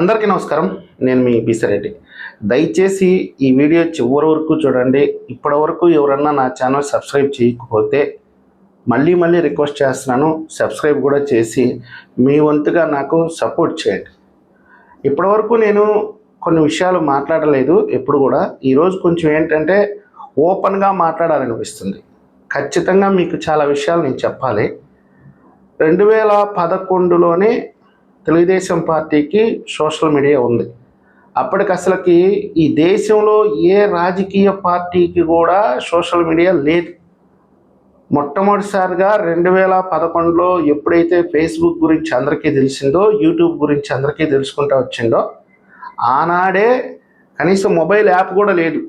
అందరికీ నమస్కారం. నేను మీ బిసిరెడ్డి దయచేసి ఈ వీడియో చివరి వరకు చూడండి. ఇప్పటి వరకు ఎవరన్నా నా ఛానల్ సబ్స్క్రైబ్ చేయకపోతే మళ్ళీ మళ్ళీ రిక్వెస్ట్ చేస్తున్నాను సబ్స్క్రైబ్ కూడా చేసి మీ వంతుగా నాకు సపోర్ట్ చేయండి. ఇప్పటివరకు నేను కొన్ని విషయాలు మాట్లాడలేదు ఎప్పుడు కూడా. ఈరోజు కొంచెం ఏంటంటే ఓపెన్గా మాట్లాడాలనిపిస్తుంది. ఖచ్చితంగా మీకు చాలా విషయాలు నేను చెప్పాలి. రెండు వేల పదకొండులోనే తెలుగుదేశం పార్టీకి సోషల్ మీడియా ఉంది. అప్పటికి అసలుకి ఈ దేశంలో ఏ రాజకీయ పార్టీకి కూడా సోషల్ మీడియా లేదు. మొట్టమొదటిసారిగా రెండు వేల పదకొండులో ఎప్పుడైతే ఫేస్బుక్ గురించి అందరికీ తెలిసిందో యూట్యూబ్ గురించి అందరికీ తెలుసుకుంటూ వచ్చిందో ఆనాడే కనీసం మొబైల్ యాప్ కూడా లేదు.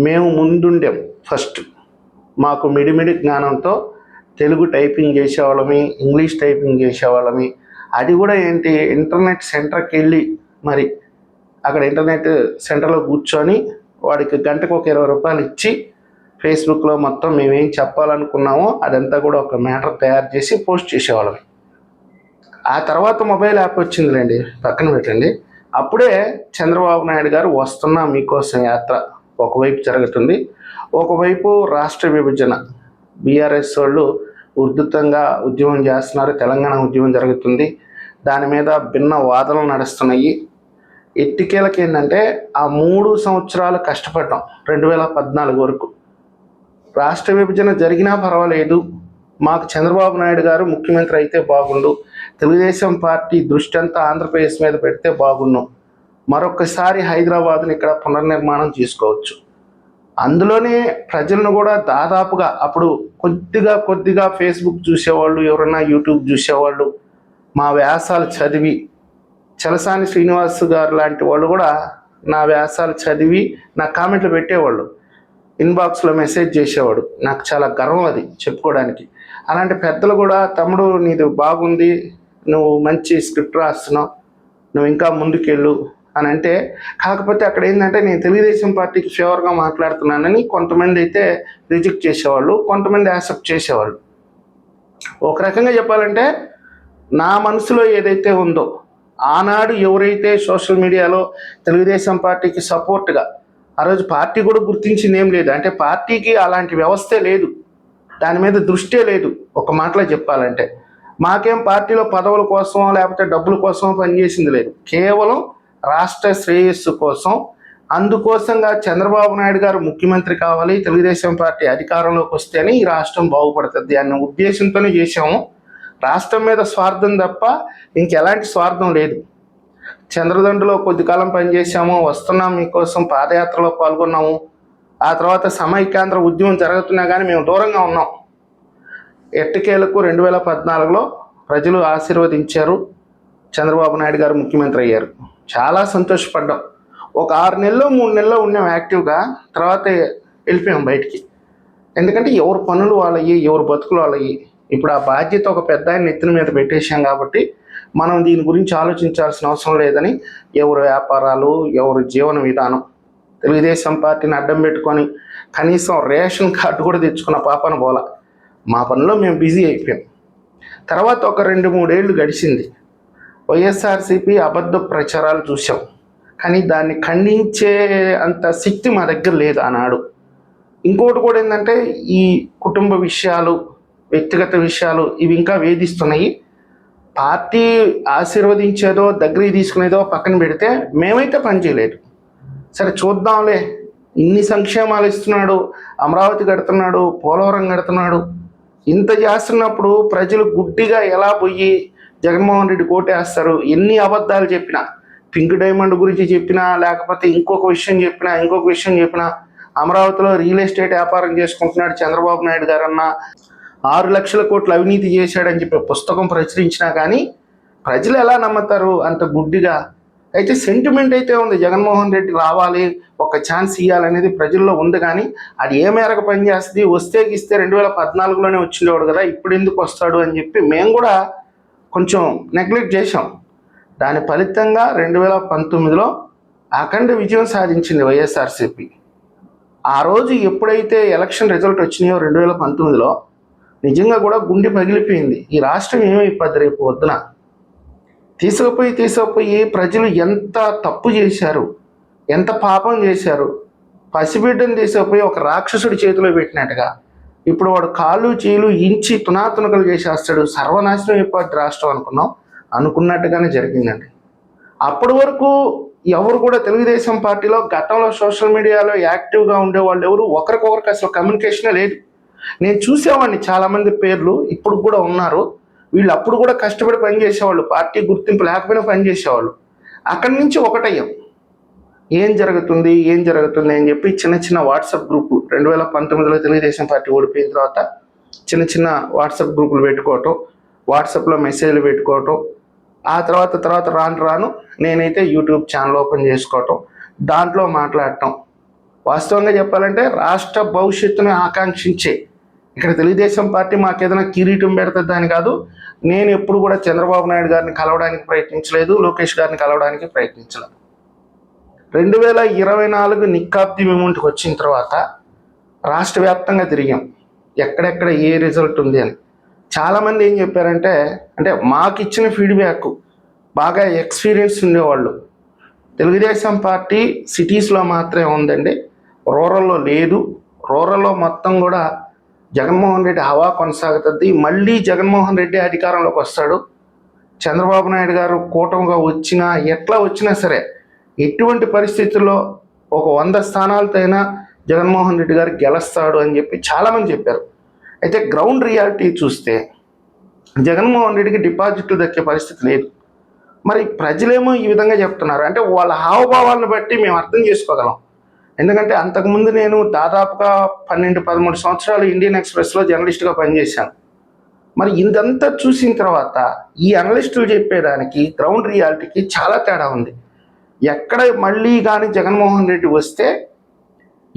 మేము ముందుండాం ఫస్ట్. మాకు మిడిమిడి జ్ఞానంతో తెలుగు టైపింగ్ చేసేవాళ్ళమి ఇంగ్లీష్ టైపింగ్ చేసేవాళ్ళమి అది కూడా ఏంటి ఇంటర్నెట్ సెంటర్కి వెళ్ళి మరి అక్కడ ఇంటర్నెట్ సెంటర్లో కూర్చొని వాడికి గంటకు ఒక ఇరవై రూపాయలు ఇచ్చి ఫేస్బుక్లో మొత్తం మేమేం చెప్పాలనుకున్నామో అదంతా కూడా ఒక మ్యాటర్ తయారు చేసి పోస్ట్ చేసేవాళ్ళం. ఆ తర్వాత మొబైల్ యాప్ వచ్చిందిలేండి పక్కన పెట్టండి. అప్పుడే చంద్రబాబు నాయుడు గారు వస్తున్న మీకోసం యాత్ర ఒకవైపు జరుగుతుంది. ఒకవైపు రాష్ట్ర విభజన. బీఆర్ఎస్ వాళ్ళు ఉధృతంగా ఉద్యమం చేస్తున్నారు తెలంగాణ ఉద్యమం జరుగుతుంది. దాని మీద భిన్న వాదనలు నడుస్తున్నాయి. ఎట్టికేలకి ఏంటంటే ఆ మూడు సంవత్సరాలు కష్టపడటం రెండు వేల పద్నాలుగు వరకు. రాష్ట్ర విభజన జరిగినా పర్వాలేదు. మాకు చంద్రబాబు నాయుడు గారు ముఖ్యమంత్రి అయితే బాగుండు. తెలుగుదేశం పార్టీ దృష్టి అంతా ఆంధ్రప్రదేశ్ మీద పెడితే బాగుండు. మరొకసారి హైదరాబాద్ని ఇక్కడ పునర్నిర్మాణం చేసుకోవచ్చు. అందులోనే ప్రజలను కూడా దాదాపుగా అప్పుడు కొద్దిగా కొద్దిగా ఫేస్బుక్ చూసేవాళ్ళు ఎవరైనా యూట్యూబ్ చూసేవాళ్ళు మా వ్యాసాలు చదివి చలసాని శ్రీనివాస్ గారు లాంటి వాళ్ళు కూడా నా వ్యాసాలు చదివి నా కామెంట్లు పెట్టేవాళ్ళు. ఇన్బాక్స్లో మెసేజ్ చేసేవాడు. నాకు చాలా గర్వం అది చెప్పుకోవడానికి. అలాంటి పెద్దలు కూడా తమ్ముడు నీది బాగుంది. నువ్వు మంచి స్క్రిప్ట్ రాస్తున్నావు. నువ్వు ఇంకా ముందుకెళ్ళు. అని అంటే కాకపోతే అక్కడ ఏంటంటే నేను తెలుగుదేశం పార్టీకి ఫేవర్గా మాట్లాడుతున్నానని కొంతమంది అయితే రిజెక్ట్ చేసేవాళ్ళు కొంతమంది యాక్సెప్ట్ చేసేవాళ్ళు. ఒక రకంగా చెప్పాలంటే నా మనసులో ఏదైతే ఉందో ఆనాడు ఎవరైతే సోషల్ మీడియాలో తెలుగుదేశం పార్టీకి సపోర్ట్గా ఆ రోజు పార్టీ కూడా గుర్తించింది ఏం లేదు. అంటే పార్టీకి అలాంటి వ్యవస్థే లేదు. దాని మీద దృష్టే లేదు. ఒక మాటలో చెప్పాలంటే మాకేం పార్టీలో పదవుల కోసం లేకపోతే డబ్బుల కోసం పనిచేసింది లేదు. కేవలం రాష్ట్ర శ్రేయస్సు కోసం. అందుకోసంగా చంద్రబాబు నాయుడు గారు ముఖ్యమంత్రి కావాలి తెలుగుదేశం పార్టీ అధికారంలోకి వస్తేనే ఈ రాష్ట్రం బాగుపడుతుంది అన్న ఉద్దేశంతోనే చేశాము. రాష్ట్రం మీద స్వార్థం తప్ప ఇంకెలాంటి స్వార్థం లేదు. చంద్రదండ్రిలో కొద్ది కాలం పనిచేసాము వస్తున్నాం మీకోసం పాదయాత్రలో పాల్గొన్నాము. ఆ తర్వాత సమైక్యాంధ్ర ఉద్యమం జరుగుతున్నా కానీ మేము దూరంగా ఉన్నాం. ఎట్టకేలకు రెండు వేల పద్నాలుగులో ప్రజలు ఆశీర్వదించారు. చంద్రబాబు నాయుడు గారు ముఖ్యమంత్రి అయ్యారు. చాలా సంతోషపడ్డాం. ఒక ఆరు నెలలో మూడు నెలలో ఉన్నాం యాక్టివ్గా. తర్వాత వెళ్ళిపోయాం బయటికి. ఎందుకంటే ఎవరి పనులు వాళ్ళయ్యి ఎవరి బతుకులు వాళ్ళయ్యి. ఇప్పుడు ఆ బాధ్యత ఒక పెద్ద ఆయన నెత్తిన మీద పెట్టేశాం కాబట్టి మనం దీని గురించి ఆలోచించాల్సిన అవసరం లేదని ఎవరు వ్యాపారాలు ఎవరు జీవన విధానం తెలుగుదేశం పార్టీని అడ్డం పెట్టుకొని కనీసం రేషన్ కార్డు కూడా తెచ్చుకున్న పాపన పోల మా పనిలో మేము బిజీ అయిపోయాం. తర్వాత ఒక రెండు మూడేళ్ళు గడిచింది. వైఎస్ఆర్సీపీ అబద్ధ ప్రచారాలు చూసాం కానీ దాన్ని ఖండించే అంత శక్తి మా దగ్గర లేదు ఆనాడు. ఇంకోటి కూడా ఏంటంటే ఈ కుటుంబ విషయాలు వ్యక్తిగత విషయాలు ఇవి ఇంకా వేధిస్తున్నాయి. పార్టీ ఆశీర్వదించేదో దగ్గరికి తీసుకునేదో పక్కన పెడితే మేమైతే పని చేయలేదు. సరే చూద్దాంలే. ఇన్ని సంక్షేమాలు ఇస్తున్నాడు అమరావతి కడుతున్నాడు పోలవరం కడుతున్నాడు. ఇంత చేస్తున్నప్పుడు ప్రజలు గుడ్డిగా ఎలా పోయి జగన్మోహన్ రెడ్డి కోటేస్తారు ఎన్ని అబద్ధాలు చెప్పినా పింక్ డైమండ్ గురించి చెప్పినా లేకపోతే ఇంకొక విషయం చెప్పినా ఇంకొక విషయం చెప్పినా అమరావతిలో రియల్ ఎస్టేట్ వ్యాపారం చేసుకుంటున్నాడు చంద్రబాబు నాయుడు గారన్నా. ఆరు లక్షల కోట్లు అవినీతి చేశాడని చెప్పి పుస్తకం ప్రచురించినా కానీ ప్రజలు ఎలా నమ్ముతారు అంత గుడ్డిగా? అయితే సెంటిమెంట్ అయితే ఉంది. జగన్మోహన్ రెడ్డి రావాలి ఒక ఛాన్స్ ఇవ్వాలనేది ప్రజల్లో ఉంది కానీ అది ఏ మేరకు పనిచేస్తుంది? వస్తే ఇస్తే రెండు వేల పద్నాలుగులోనే వచ్చిండేవాడు కదా ఇప్పుడు ఎందుకు వస్తాడు అని చెప్పి మేము కూడా కొంచెం నెగ్లెక్ట్ చేసాం దాని ఫలితంగా రెండు వేల పంతొమ్మిదిలో అఖండ విజయం సాధించింది వైఎస్ఆర్సీపీ. ఆ రోజు ఎప్పుడైతే ఎలక్షన్ రిజల్ట్ వచ్చినాయో రెండు వేల పంతొమ్మిదిలో నిజంగా కూడా గుండె పగిలిపోయింది. ఈ రాష్ట్రం ఏమైపోద్ది రేపు వద్దున? తీసుకుపోయి తీసుకుపోయి ప్రజలు ఎంత తప్పు చేశారు ఎంత పాపం చేశారు పసిబిడ్డను తీసుకుపోయి ఒక రాక్షసుడి చేతిలో పెట్టినట్టుగా ఇప్పుడు వాడు కాళ్ళు చీలు ఇంచి తునాతునకలు చేసేస్తాడు. సర్వనాశనం అయిపోద్ది రాష్ట్రం అనుకున్నాం అనుకున్నట్టుగానే జరిగిందండి. అప్పటి వరకు ఎవరు కూడా తెలుగుదేశం పార్టీలో గతంలో సోషల్ మీడియాలో యాక్టివ్గా ఉండేవాళ్ళు ఎవరు? ఒకరికొకరికి అసలు కమ్యూనికేషనే లేదు. నేను చూసేవాడిని చాలామంది పేర్లు ఇప్పుడు కూడా ఉన్నారు. వీళ్ళు అప్పుడు కూడా కష్టపడి పనిచేసేవాళ్ళు పార్టీ గుర్తింపు లేకపోయినా పనిచేసేవాళ్ళు అక్కడి నుంచి ఒకటయ్యాం. ఏం జరుగుతుంది ఏం జరుగుతుంది అని చెప్పి చిన్న చిన్న వాట్సాప్ గ్రూపు రెండు వేల పంతొమ్మిదిలో తెలుగుదేశం పార్టీ ఓడిపోయిన తర్వాత చిన్న చిన్న వాట్సాప్ గ్రూపులు పెట్టుకోవటం వాట్సాప్లో మెసేజ్లు పెట్టుకోవటం ఆ తర్వాత తర్వాత రాను రాను నేనైతే యూట్యూబ్ ఛానల్ ఓపెన్ చేసుకోవటం దాంట్లో మాట్లాడటం. వాస్తవంగా చెప్పాలంటే రాష్ట్ర భవిష్యత్తును ఆకాంక్షించే ఇక్కడ తెలుగుదేశం పార్టీ మాకేదైనా కిరీటం పెడుతుంది అని కాదు నేను ఎప్పుడు కూడా చంద్రబాబు నాయుడు గారిని కలవడానికి ప్రయత్నించలేదు లోకేష్ గారిని కలవడానికి ప్రయత్నించలేదు. రెండు వేల ఇరవై నాలుగు నిక్కాబ్ది మూమెంట్కి వచ్చిన తర్వాత రాష్ట్ర వ్యాప్తంగా తిరిగాం. ఎక్కడెక్కడ ఏ రిజల్ట్ ఉంది అని. చాలామంది ఏం చెప్పారంటే అంటే మాకు ఇచ్చిన ఫీడ్బ్యాక్ బాగా ఎక్స్పీరియన్స్ ఉండేవాళ్ళు. తెలుగుదేశం పార్టీ సిటీస్లో మాత్రమే ఉందండి రూరల్లో లేదు. రూరల్లో మొత్తం కూడా జగన్మోహన్ రెడ్డి హవా కొనసాగుతుంది. మళ్ళీ జగన్మోహన్ రెడ్డి అధికారంలోకి వస్తాడు. చంద్రబాబు నాయుడు గారు కూటమిగా వచ్చినా ఎట్లా వచ్చినా సరే ఎటువంటి పరిస్థితుల్లో ఒక వంద స్థానాలతో అయినా జగన్మోహన్ రెడ్డి గారు గెలుస్తాడు అని చెప్పి చాలామంది చెప్పారు. అయితే గ్రౌండ్ రియాలిటీ చూస్తే జగన్మోహన్ రెడ్డికి డిపాజిట్లు దక్కే పరిస్థితి లేదు. మరి ప్రజలేమో ఈ విధంగా చెప్తున్నారు. అంటే వాళ్ళ హావభావాలను బట్టి మేము అర్థం చేసుకోగలం. ఎందుకంటే అంతకుముందు నేను దాదాపుగా పన్నెండు పదమూడు సంవత్సరాలు ఇండియన్ ఎక్స్ప్రెస్లో జర్నలిస్ట్గా పనిచేశాను. మరి ఇదంతా చూసిన తర్వాత ఈ అనలిస్టులు చెప్పేదానికి గ్రౌండ్ రియాలిటీకి చాలా తేడా ఉంది. ఎక్కడ మళ్ళీ కానీ జగన్మోహన్ రెడ్డి వస్తే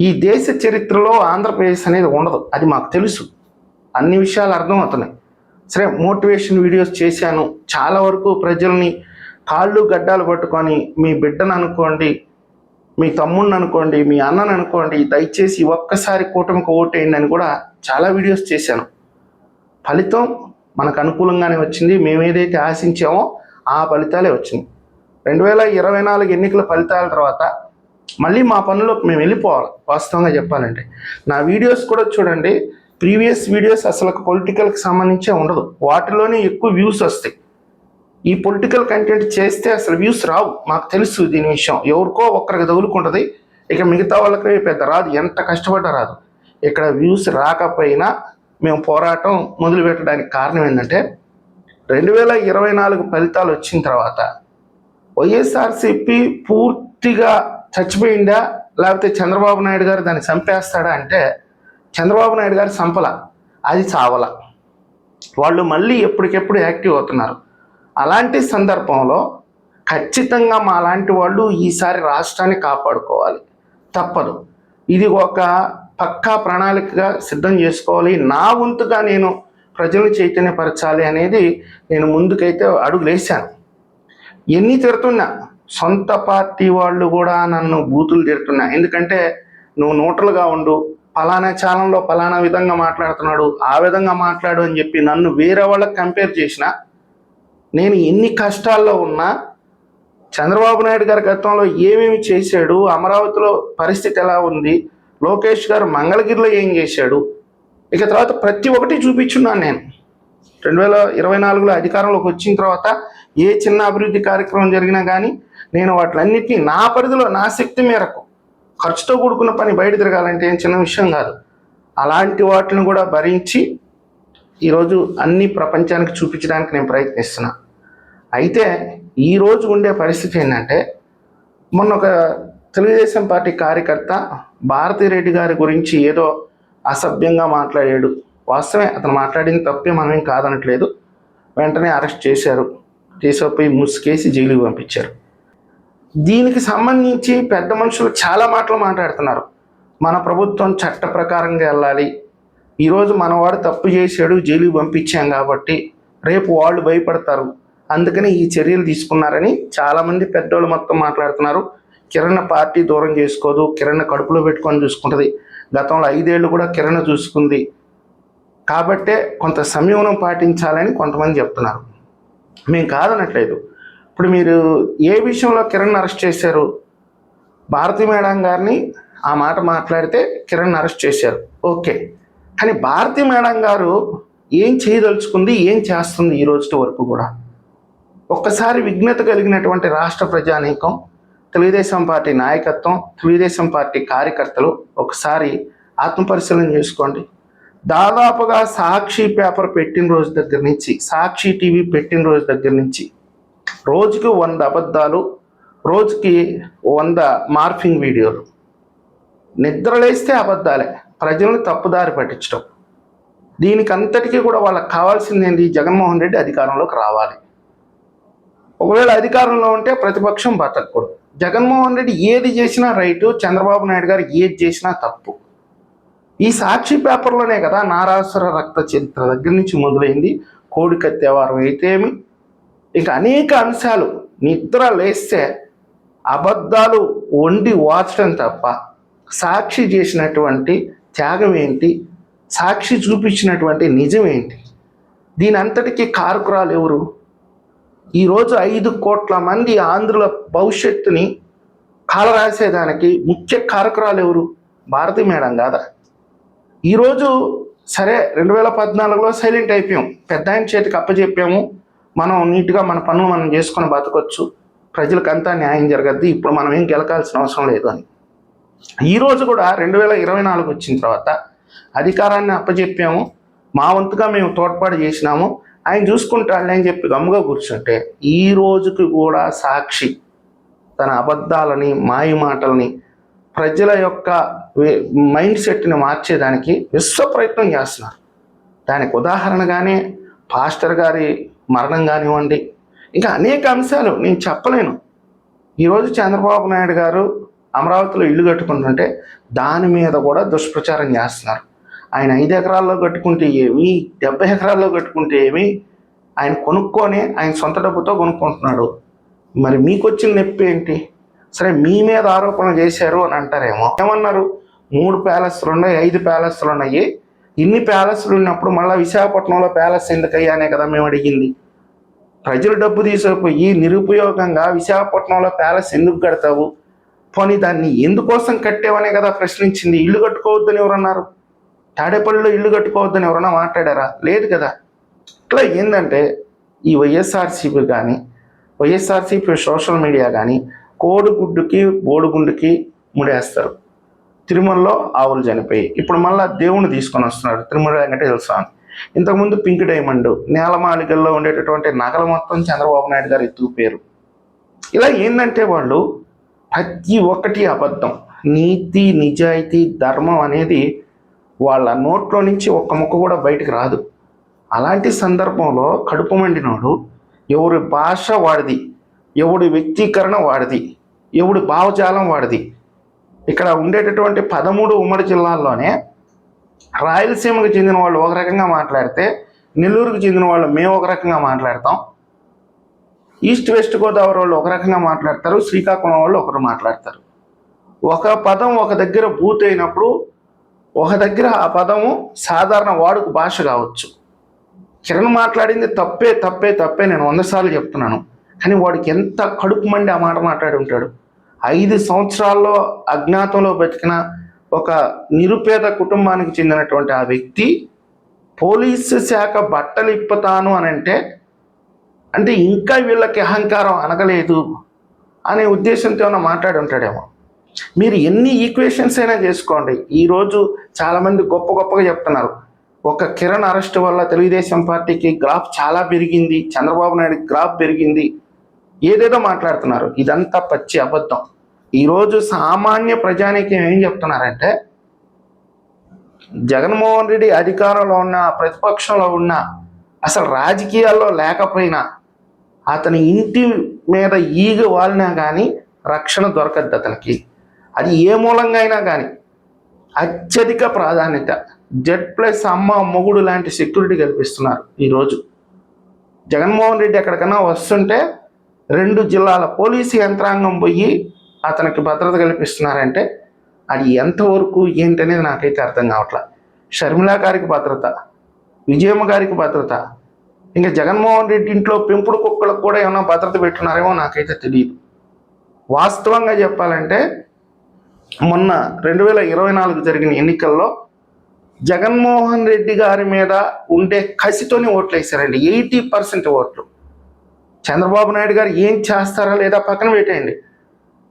ఈ దేశ చరిత్రలో ఆంధ్రప్రదేశ్ అనేది ఉండదు. అది మాకు తెలుసు. అన్ని విషయాలు అర్థమవుతున్నాయి. సరే మోటివేషన్ వీడియోస్ చేశాను. చాలా వరకు ప్రజల్ని కాళ్ళు గడ్డాలు పట్టుకొని మీ బిడ్డను అనుకోండి మీ తమ్ముడిని అనుకోండి మీ అన్నను అనుకోండి దయచేసి ఒక్కసారి కూటమికి ఓటేయండి అని కూడా చాలా వీడియోస్ చేశాను. ఫలితం మనకు అనుకూలంగానే వచ్చింది. మేము ఏదైతే ఆశించామో ఆ ఫలితాలే వచ్చినాయి. రెండు వేల ఇరవై నాలుగు ఎన్నికల ఫలితాల తర్వాత మళ్ళీ మా పనులకు మేము వెళ్ళిపోవాలి వాస్తవంగా చెప్పాలంటే. నా వీడియోస్ కూడా చూడండి. ప్రీవియస్ వీడియోస్ అసలు పొలిటికల్కి సంబంధించే ఉండదు. వాటిలోనే ఎక్కువ వ్యూస్ వస్తాయి. ఈ పొలిటికల్ కంటెంట్ చేస్తే అసలు వ్యూస్ రావు. మాకు తెలుసు దీని విషయం. ఎవరికో ఒక్కరికి తగులుకుంటుంది. ఇక మిగతా వాళ్ళకి పెద్ద రాదు. ఎంత కష్టపడ్డా రాదు. ఇక్కడ వ్యూస్ రాకపోయినా మేము పోరాటం మొదలు పెట్టడానికి కారణం ఏంటంటే రెండు వేల ఇరవై నాలుగు ఫలితాలు వచ్చిన తర్వాత వైఎస్ఆర్సిపి పూర్తిగా చచ్చిపోయిందా? లేకపోతే చంద్రబాబు నాయుడు గారు దాన్ని చంపేస్తాడా అంటే చంద్రబాబు నాయుడు గారు సంపల అది చావల. వాళ్ళు మళ్ళీ ఎప్పటికెప్పుడు యాక్టివ్ అవుతున్నారు. అలాంటి సందర్భంలో ఖచ్చితంగా మా లాంటి వాళ్ళు ఈసారి రాష్ట్రాన్ని కాపాడుకోవాలి. తప్పదు. ఇది ఒక పక్కా ప్రణాళికగా సిద్ధం చేసుకోవాలి. నా వంతుగా నేను ప్రజలను చైతన్యపరచాలి అనేది నేను ముందుకైతే అడుగులేశాను. ఎన్ని తిడుతున్నా సొంత పార్టీ వాళ్ళు కూడా నన్ను బూతులు తిడుతున్నా. ఎందుకంటే నువ్వు నూటలుగా ఉండు ఫలానా చాలంలో ఫలానా విధంగా మాట్లాడుతున్నాడు ఆ విధంగా మాట్లాడు అని చెప్పి నన్ను వేరే వాళ్ళకి కంపేర్ చేసిన నేను ఎన్ని కష్టాల్లో ఉన్నా చంద్రబాబు నాయుడు గారి గతంలో ఏమేమి చేశాడు అమరావతిలో పరిస్థితి ఎలా ఉంది లోకేష్ గారు మంగళగిరిలో ఏం చేశాడు ఇక తర్వాత ప్రతి ఒక్కటి చూపించున్నాను నేను. రెండు వేల ఇరవై నాలుగులో అధికారంలోకి వచ్చిన తర్వాత ఏ చిన్న అభివృద్ధి కార్యక్రమం జరిగినా కానీ నేను వాటిలన్నిటినీ నా పరిధిలో నా శక్తి మేరకు ఖర్చుతో కూడుకున్న పని బయట తిరగాలంటే ఏం చిన్న విషయం కాదు. అలాంటి వాటిని కూడా భరించి ఈరోజు అన్ని ప్రపంచానికి చూపించడానికి నేను ప్రయత్నిస్తున్నా. అయితే ఈరోజు ఉండే పరిస్థితి ఏంటంటే మొన్న ఒక తెలుగుదేశం పార్టీ కార్యకర్త భారతిరెడ్డి గారి గురించి ఏదో అసభ్యంగా మాట్లాడాడు. వాస్తవమే అతను మాట్లాడింది తప్పే మనమేం కాదనట్లేదు. వెంటనే అరెస్ట్ చేశారు. తీసుకుపోయి ముసుకేసి జైలుకి పంపించారు. దీనికి సంబంధించి పెద్ద మనుషులు చాలా మాటలు మాట్లాడుతున్నారు. మన ప్రభుత్వం చట్ట ప్రకారంగా వెళ్ళాలి. ఈరోజు మనవాడు తప్పు చేశాడు జైలుకి పంపించాం కాబట్టి రేపు వాళ్ళు భయపడతారు. అందుకని ఈ చర్యలు తీసుకున్నారని చాలామంది పెద్దోళ్ళు మొత్తం మాట్లాడుతున్నారు. కిరణ్ పార్టీ దూరం చేసుకోదు కిరణ్ కడుపులో పెట్టుకొని చూసుకుంటుంది. గతంలో ఐదేళ్ళు కూడా కిరణ్ చూసుకుంది. కాబట్టే కొంత సంయమనం పాటించాలని కొంతమంది చెప్తున్నారు. మేము కాదనట్లేదు. ఇప్పుడు మీరు ఏ విషయంలో కిరణ్ అరెస్ట్ చేశారు? భారతి మేడం గారిని ఆ మాట మాట్లాడితే కిరణ్ అరెస్ట్ చేశారు. ఓకే. కానీ భారతి మేడం గారు ఏం చేయదలుచుకుంది ఏం చేస్తుంది ఈ రోజు వరకు కూడా? ఒక్కసారి విఘ్నత కలిగినటువంటి రాష్ట్ర ప్రజానీకం తెలుగుదేశం పార్టీ నాయకత్వం తెలుగుదేశం పార్టీ కార్యకర్తలు ఒకసారి ఆత్మపరిశీలన చేసుకోండి. దాదాపుగా సాక్షి పేపర్ పెట్టిన రోజు దగ్గర నుంచి సాక్షి టీవీ పెట్టిన రోజు దగ్గర నుంచి రోజుకి వంద అబద్ధాలు రోజుకి వంద మార్ఫింగ్ వీడియోలు. నిద్రలేస్తే అబద్ధాలే. ప్రజలను తప్పుదారి పట్టించడం దీనికి అంతటికీ కూడా వాళ్ళకి కావాల్సింది ఏంటి జగన్మోహన్ రెడ్డి అధికారంలోకి రావాలి. ఒకవేళ అధికారంలో ఉంటే ప్రతిపక్షం బతకూడదు జగన్మోహన్ రెడ్డి ఏది చేసినా రైటు చంద్రబాబు నాయుడు గారు ఏది చేసినా తప్పు. ఈ సాక్షి పేపర్లోనే కదా నారాసుర రక్త చరిత్ర దగ్గర నుంచి మొదలైంది. కోడి కత్తేవారం అయితేమి? ఇంకా అనేక అంశాలు నిద్ర లేస్తే అబద్ధాలు వండి వాచడం తప్ప సాక్షి చేసినటువంటి త్యాగం ఏంటి సాక్షి చూపించినటువంటి నిజం ఏంటి దీని అంతటికీ కారకురాలు ఎవరు ఈరోజు ఐదు కోట్ల మంది ఆంధ్రుల భవిష్యత్తుని కాలరాసేదానికి ముఖ్య కారకురాలు ఎవరు భారతి మేడం కాదా? ఈరోజు సరే రెండు వేల పద్నాలుగులో సైలెంట్ అయిపోయాం. పెద్ద ఆయన చేతికి అప్పచెప్పాము మనం నీట్గా మన పనులు మనం చేసుకొని బతకొచ్చు. ప్రజలకంతా న్యాయం జరగద్దు. ఇప్పుడు మనం ఏం గెలకాల్సిన అవసరం లేదు అని. ఈరోజు కూడా రెండు వేల ఇరవై నాలుగు వచ్చిన తర్వాత అధికారాన్ని అప్పచెప్పాము మా వంతుగా మేము తోడ్పాటు చేసినాము. ఆయన చూసుకుంటాడులే అని చెప్పి గమ్ముగా కూర్చుంటే ఈ రోజుకి కూడా సాక్షి తన అబద్ధాలని మాయ మాటలని ప్రజల యొక్క మైండ్ సెట్ని మార్చేదానికి విశ్వ ప్రయత్నం చేస్తున్నారు. దానికి ఉదాహరణగానే పాస్టర్ గారి మరణం కానివ్వండి ఇంకా అనేక అంశాలు నేను చెప్పలేను. ఈరోజు చంద్రబాబు నాయుడు గారు అమరావతిలో ఇల్లు కట్టుకుంటుంటే దాని మీద కూడా దుష్ప్రచారం చేస్తున్నారు. ఆయన ఐదు ఎకరాల్లో కట్టుకుంటే ఏమి డెబ్బై ఎకరాల్లో కట్టుకుంటే ఏమి ఆయన కొనుక్కొని ఆయన సొంత డబ్బుతో కొనుక్కుంటున్నాడు. మరి మీకు వచ్చిన నొప్పి ఏంటి? సరే మీ మీద ఆరోపణ చేశారు అని అంటారేమో. ఏమన్నారు? మూడు ప్యాలెస్లు ఉన్నాయి ఐదు ప్యాలెస్లు ఉన్నాయి. ఇన్ని ప్యాలెస్లు ఉన్నప్పుడు మళ్ళీ విశాఖపట్నంలో ప్యాలెస్ ఎందుకయ్యానే కదా మేము అడిగింది. ప్రజలు డబ్బు తీసుకుపోయి నిరుపయోగంగా విశాఖపట్నంలో ప్యాలెస్ ఎందుకు కడతావు? పోనీ దాన్ని ఎందుకోసం కట్టేవనే కదా ప్రశ్నించింది. ఇల్లు కట్టుకోవద్దని ఎవరన్నారు? తాడేపల్లిలో ఇల్లు కట్టుకోవద్దని ఎవరన్నా మాట్లాడారా? లేదు కదా. ఇట్లా ఏంటంటే ఈ వైఎస్ఆర్సీపీ కానీ వైఎస్ఆర్సీపీ సోషల్ మీడియా కానీ కోడిగుడ్డుకి బోడుగుండుకి ముడేస్తారు. తిరుమలలో ఆవులు చనిపోయి. ఇప్పుడు మళ్ళీ దేవుణ్ణి తీసుకొని వస్తున్నారు తిరుమల వెంకటేశ్వర స్వామి ఇంతకుముందు పింక్ డైమండ్ నేలమాళికల్లో ఉండేటటువంటి నగలు మొత్తం చంద్రబాబు నాయుడు గారు ఎత్తుకుపోయారు ఇలా ఏంటంటే వాళ్ళు ప్రతి ఒక్కటి అబద్ధం. నీతి నిజాయితీ ధర్మం అనేది వాళ్ళ నోట్లో నుంచి ఒక్క ముక్క కూడా బయటకు రాదు. అలాంటి సందర్భంలో కడుపు మండినోడు ఎవరి భాష వాడిది ఎవడి వ్యక్తీకరణ వాడిది ఎవడి భావజాలం వాడిది. ఇక్కడ ఉండేటటువంటి పదమూడు ఉమ్మడి జిల్లాల్లోనే రాయలసీమకు చెందిన వాళ్ళు ఒక రకంగా మాట్లాడితే నెల్లూరుకు చెందిన వాళ్ళు మేము ఒక రకంగా మాట్లాడతాం. ఈస్ట్ వెస్ట్ గోదావరి వాళ్ళు ఒక రకంగా మాట్లాడతారు శ్రీకాకుళం వాళ్ళు ఒకరు మాట్లాడతారు. ఒక పదం ఒక దగ్గర బూత్ అయినప్పుడు ఒక దగ్గర ఆ పదము సాధారణ వాడుక భాష కావచ్చు. కిరణ్ మాట్లాడింది తప్పే తప్పే తప్పే నేను వంద సార్లు చెప్తున్నాను. కానీ వాడికి ఎంత కడుపు మండి ఆ మాట మాట్లాడి ఉంటాడు. ఐదు సంవత్సరాల్లో అజ్ఞాతంలో బతికిన ఒక నిరుపేద కుటుంబానికి చెందినటువంటి ఆ వ్యక్తి పోలీసు శాఖ బట్టలు ఇప్పుతాను అని అంటే అంటే ఇంకా వీళ్ళకి అహంకారం అనగలేదు అనే ఉద్దేశంతో ఏమైనా మాట్లాడి ఉంటాడేమో. మీరు ఎన్ని ఈక్వేషన్స్ అయినా చేసుకోండి. ఈరోజు చాలామంది గొప్ప గొప్పగా చెప్తున్నారు. ఒక కిరణ్ అరెస్ట్ వల్ల తెలుగుదేశం పార్టీకి గ్రాఫ్ చాలా పెరిగింది. చంద్రబాబు నాయుడు గ్రాఫ్ పెరిగింది. ఏదేదో మాట్లాడుతున్నారు. ఇదంతా పచ్చి అబద్ధం. ఈరోజు సామాన్య ప్రజానీకం ఏం చెప్తున్నారంటే జగన్మోహన్ రెడ్డి అధికారంలో ఉన్న ప్రతిపక్షంలో ఉన్న అసలు రాజకీయాల్లో లేకపోయినా అతని ఇంటి మీద ఈగ వాలినా కానీ రక్షణ దొరకద్దు అతనికి. అది ఏ మూలంగా అయినా కానీ అత్యధిక ప్రాధాన్యత. జెడ్ ప్లస్ అమ్మ మొగుడు లాంటి సెక్యూరిటీ కల్పిస్తున్నారు ఈరోజు జగన్మోహన్ రెడ్డి ఎక్కడికైనా వస్తుంటే రెండు జిల్లాల పోలీసు యంత్రాంగం పోయి అతనికి భద్రత కల్పిస్తున్నారంటే అది ఎంతవరకు ఏంటనేది నాకైతే అర్థం కావట్లా. షర్మిలా గారికి భద్రత విజయమ్మ గారికి భద్రత ఇంకా జగన్మోహన్ రెడ్డి ఇంట్లో పెంపుడు కుక్కలకు కూడా ఏమైనా భద్రత పెట్టున్నారేమో నాకైతే తెలియదు వాస్తవంగా చెప్పాలంటే మొన్న రెండు వేల ఇరవై నాలుగు జరిగిన ఎన్నికల్లో జగన్మోహన్ రెడ్డి గారి మీద ఉండే కసితోనే ఓట్లు వేశారండి. ఎయిటీ పర్సెంట్ ఓట్లు. చంద్రబాబు నాయుడు గారు ఏం చేస్తారా లేదా పక్కన పెట్టేయండి.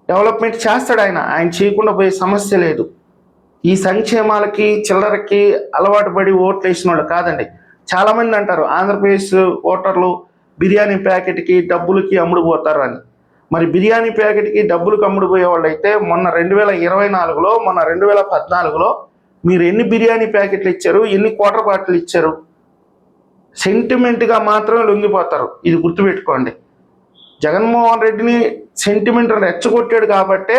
డెవలప్మెంట్ చేస్తాడు ఆయన. ఆయన చేయకుండా పోయే సమస్య లేదు. ఈ సంక్షేమాలకి చిల్లరకి అలవాటు పడి ఓట్లు వేసిన వాళ్ళు కాదండి. చాలామంది అంటారు ఆంధ్రప్రదేశ్ ఓటర్లు బిర్యానీ ప్యాకెట్కి డబ్బులకి అమ్ముడుపోతారు అని మరి బిర్యానీ ప్యాకెట్కి డబ్బులకు అమ్ముడుపోయే వాళ్ళు అయితే మొన్న రెండు వేల ఇరవై నాలుగులో మొన్న రెండు వేల పద్నాలుగులో మీరు ఎన్ని బిర్యానీ ప్యాకెట్లు ఇచ్చారు ఎన్ని క్వార్టర్ బాటిల్ ఇచ్చారు? సెంటిమెంట్గా మాత్రమే లొంగిపోతారు. ఇది గుర్తుపెట్టుకోండి. జగన్మోహన్ రెడ్డిని సెంటిమెంట్ రెచ్చగొట్టాడు కాబట్టే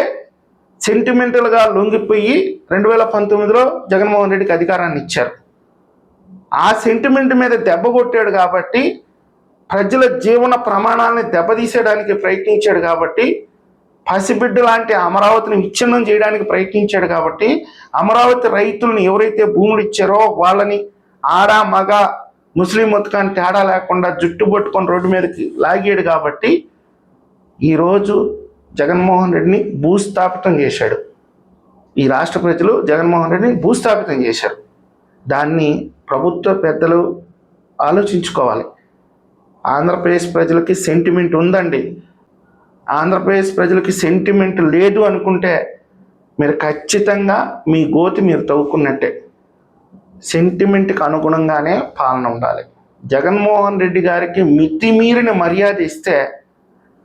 సెంటిమెంటల్గా లొంగిపోయి రెండు వేల పంతొమ్మిదిలో జగన్మోహన్ రెడ్డికి అధికారాన్ని ఇచ్చారు. ఆ సెంటిమెంట్ మీద దెబ్బ కొట్టాడు కాబట్టి ప్రజల జీవన ప్రమాణాలని దెబ్బతీసేయడానికి ప్రయత్నించాడు కాబట్టి పసిబిడ్డ లాంటి అమరావతిని విచ్ఛిన్నం చేయడానికి ప్రయత్నించాడు కాబట్టి అమరావతి రైతులను ఎవరైతే భూములు ఇచ్చారో వాళ్ళని ఆడ మగ ముస్లిం మొత్తకాన్ని తేడా లేకుండా జుట్టు పట్టుకొని రోడ్డు మీదకి లాగాడు కాబట్టి ఈరోజు జగన్మోహన్ రెడ్డిని భూస్థాపితం చేశాడు. ఈ రాష్ట్ర ప్రజలు జగన్మోహన్ రెడ్డిని భూస్థాపితం చేశారు. దాన్ని ప్రభుత్వ పెద్దలు ఆలోచించుకోవాలి. ఆంధ్రప్రదేశ్ ప్రజలకి సెంటిమెంట్ ఉందండి. ఆంధ్రప్రదేశ్ ప్రజలకి సెంటిమెంట్ లేదు అనుకుంటే మీరు ఖచ్చితంగా మీ గోతి మీరు తవ్వుకున్నట్టే. సెంటిమెంట్కి అనుగుణంగానే పాలన ఉండాలి. జగన్మోహన్ రెడ్డి గారికి మితిమీరిన మర్యాద ఇస్తే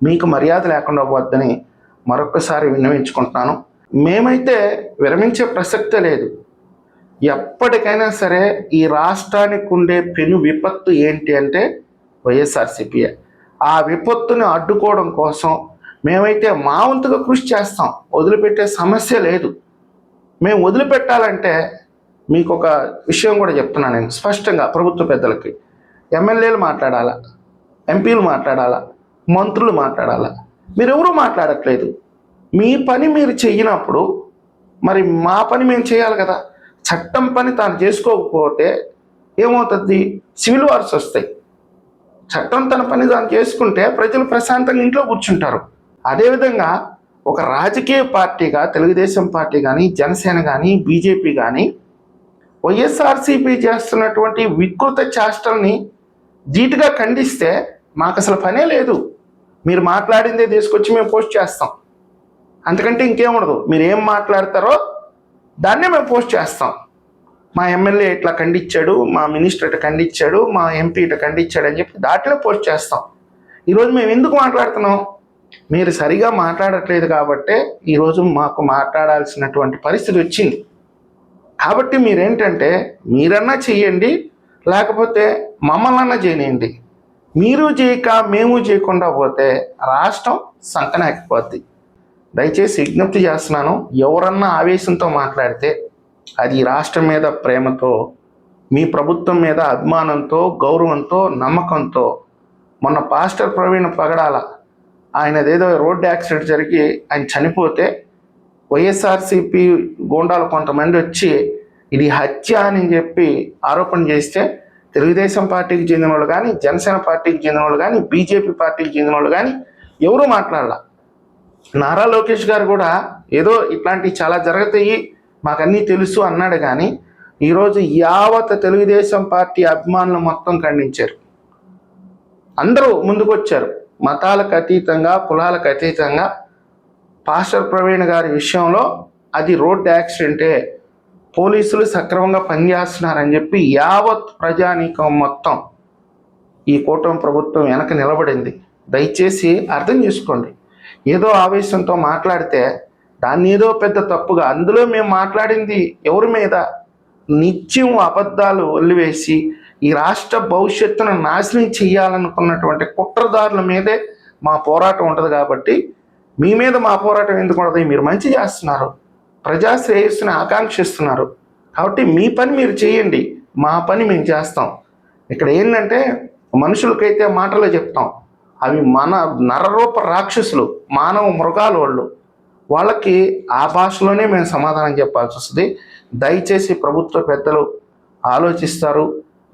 మీకు మర్యాద లేకుండా పోద్దని మరొకసారి విన్నవించుకుంటున్నాను. మేమైతే విరమించే ప్రసక్తే లేదు. ఎప్పటికైనా సరే ఈ రాష్ట్రానికి ఉండే పెను విపత్తు ఏంటి అంటే వైఎస్ఆర్సీపీఏ ఆ విపత్తుని అడ్డుకోవడం కోసం మేమైతే మా వంతుగా కృషి చేస్తాం. వదిలిపెట్టే సమస్య లేదు. మేము వదిలిపెట్టాలంటే మీకు ఒక విషయం కూడా చెప్తున్నాను నేను స్పష్టంగా ప్రభుత్వ పెద్దలకి. ఎమ్మెల్యేలు మాట్లాడాలా? ఎంపీలు మాట్లాడాలా? మంత్రులు మాట్లాడాలా? మీరెవరూ మాట్లాడట్లేదు. మీ పని మీరు చెయ్యినప్పుడు మరి మా పని మేము చేయాలి కదా. చట్టం పని తాను చేసుకోకపోతే ఏమవుతుంది? సివిల్ వార్స్ వస్తాయి. చట్టం తన పని తాను చేసుకుంటే ప్రజలు ప్రశాంతంగా ఇంట్లో కూర్చుంటారు. అదేవిధంగా ఒక రాజకీయ పార్టీగా తెలుగుదేశం పార్టీ కానీ జనసేన కానీ బీజేపీ కానీ వైఎస్ఆర్సీపీ చేస్తున్నటువంటి వికృత చేష్టల్ని ధీటుగా ఖండిస్తే మాకు అసలు పనే లేదు. మీరు మాట్లాడిందే తీసుకొచ్చి మేము పోస్ట్ చేస్తాం. అంతకంటే ఇంకేముండదు మీరు ఏం మాట్లాడతారో దాన్నే మేము పోస్ట్ చేస్తాం. మా ఎమ్మెల్యే ఇట్లా ఖండించాడు మా మినిస్టర్ ఇట్లా ఖండించాడు మా ఎంపీ ఇట్లా ఖండించాడు అని చెప్పి దాంట్లో పోస్ట్ చేస్తాం. ఈరోజు మేము ఎందుకు మాట్లాడుతున్నాం? మీరు సరిగా మాట్లాడట్లేదు కాబట్టే ఈరోజు మాకు మాట్లాడాల్సినటువంటి పరిస్థితి వచ్చింది. కాబట్టి మీరేంటంటే మీరన్నా చెయ్యండి లేకపోతే మమ్మల్ని చేయనియండి మీరు చేయక మేము చేయకుండా పోతే రాష్ట్రం సంకనాకిపోద్ది. దయచేసి విజ్ఞప్తి చేస్తున్నాను ఎవరన్నా ఆవేశంతో మాట్లాడితే అది రాష్ట్రం మీద ప్రేమతో మీ ప్రభుత్వం మీద అభిమానంతో గౌరవంతో నమ్మకంతో. మొన్న పాస్టర్ ప్రవీణ్ పగడాల ఆయనదేదో రోడ్డు యాక్సిడెంట్ జరిగి ఆయన చనిపోతే వైఎస్ఆర్సీపీ గోండాలు కొంతమంది వచ్చి ఇది హత్య అని చెప్పి ఆరోపణ చేస్తే తెలుగుదేశం పార్టీకి చెందిన వాళ్ళు కానీ జనసేన పార్టీకి చెందిన వాళ్ళు కానీ బీజేపీ పార్టీకి చెందిన వాళ్ళు కానీ ఎవరూ మాట్లాడాల. నారా లోకేష్ గారు కూడా ఏదో ఇట్లాంటివి చాలా జరుగుతాయి మాకన్నీ తెలుసు అన్నాడు కానీ ఈరోజు యావత్ తెలుగుదేశం పార్టీ అభిమానులు మొత్తం ఖండించారు. అందరూ ముందుకొచ్చారు. మతాలకు అతీతంగా కులాలకు అతీతంగా. పాస్టర్ ప్రవీణ్ గారి విషయంలో అది రోడ్డు యాక్సిడెంటే పోలీసులు సక్రమంగా పనిచేస్తున్నారని చెప్పి యావత్ ప్రజానీకం మొత్తం ఈ కూటమి ప్రభుత్వం వెనక నిలబడింది. దయచేసి అర్థం చేసుకోండి. ఏదో ఆవేశంతో మాట్లాడితే దాన్ని ఏదో పెద్ద తప్పుగా అందులో మేము మాట్లాడింది ఎవరి మీద? నిత్యం అబద్ధాలు వదిలివేసి ఈ రాష్ట్ర భవిష్యత్తును నాశనం చేయాలనుకున్నటువంటి కుట్రదారుల మీదే మా పోరాటం ఉంటుంది కాబట్టి మీ మీద మా పోరాటం ఎందుకు ఉండదు? మీరు మంచి చేస్తున్నారు. ప్రజా శ్రేయస్సుని ఆకాంక్షిస్తున్నారు. కాబట్టి మీ పని మీరు చేయండి మా పని మేము చేస్తాం. ఇక్కడ ఏంటంటే మనుషులకైతే మాటలు చెప్తాం. అవి మన నరరూప రాక్షసులు మానవ మృగాలు వాళ్ళు. వాళ్ళకి ఆ భాషలోనే మేము సమాధానం చెప్పాల్సి వస్తుంది. దయచేసి ప్రభుత్వ పెద్దలు ఆలోచిస్తారు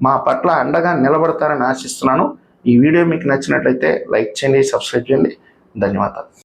మా పట్ల అండగా నిలబడతారని ఆశిస్తున్నాను. ఈ వీడియో మీకు నచ్చినట్లయితే లైక్ చేయండి సబ్స్క్రైబ్ చేయండి. ధన్యవాదాలు.